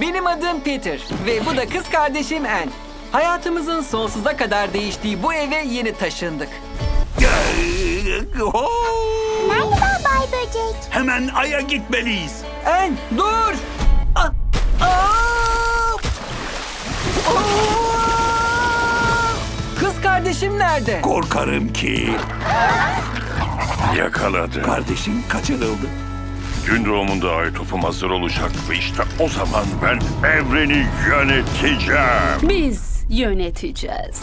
Benim adım Peter ve bu da kız kardeşim Anne. Hayatımızın sonsuza kadar değiştiği bu eve yeni taşındık. Merhaba Bay Böcek. Hemen Ay'a gitmeliyiz. Anne dur! Ah! Ah! Oh! Kız kardeşim nerede? Korkarım ki Yakaladı. kardeşim kaçırıldı. Gün doğumunda ay topum hazır olacak ve işte o zaman ben evreni yöneteceğim. Biz yöneteceğiz.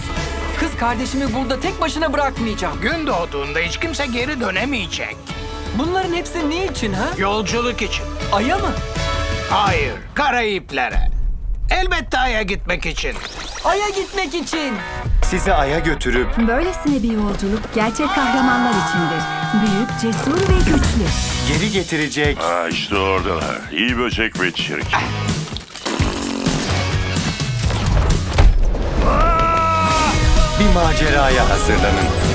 Kız kardeşimi burada tek başına bırakmayacağım. Gün doğduğunda hiç kimse geri dönemeyecek. Bunların hepsi ne için ha? Yolculuk için. Ay'a mı? Hayır, Karayiplere. Elbette Ay'a gitmek için. Ay'a gitmek için. Sizi Ay'a götürüp Böylesine bir yolculuk gerçek kahramanlar içindir. Büyük, cesur ve güçlü. geri getirecek Ha işte oradalar. İyi böcek ve çirkin. bir maceraya hazırlanın.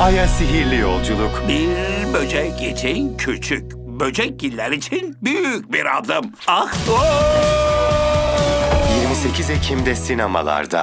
Ay'a sihirli yolculuk. Bir böcek için küçük, böcekgiller için büyük bir adım. Ah! oh! 28 Ekim'de sinemalarda.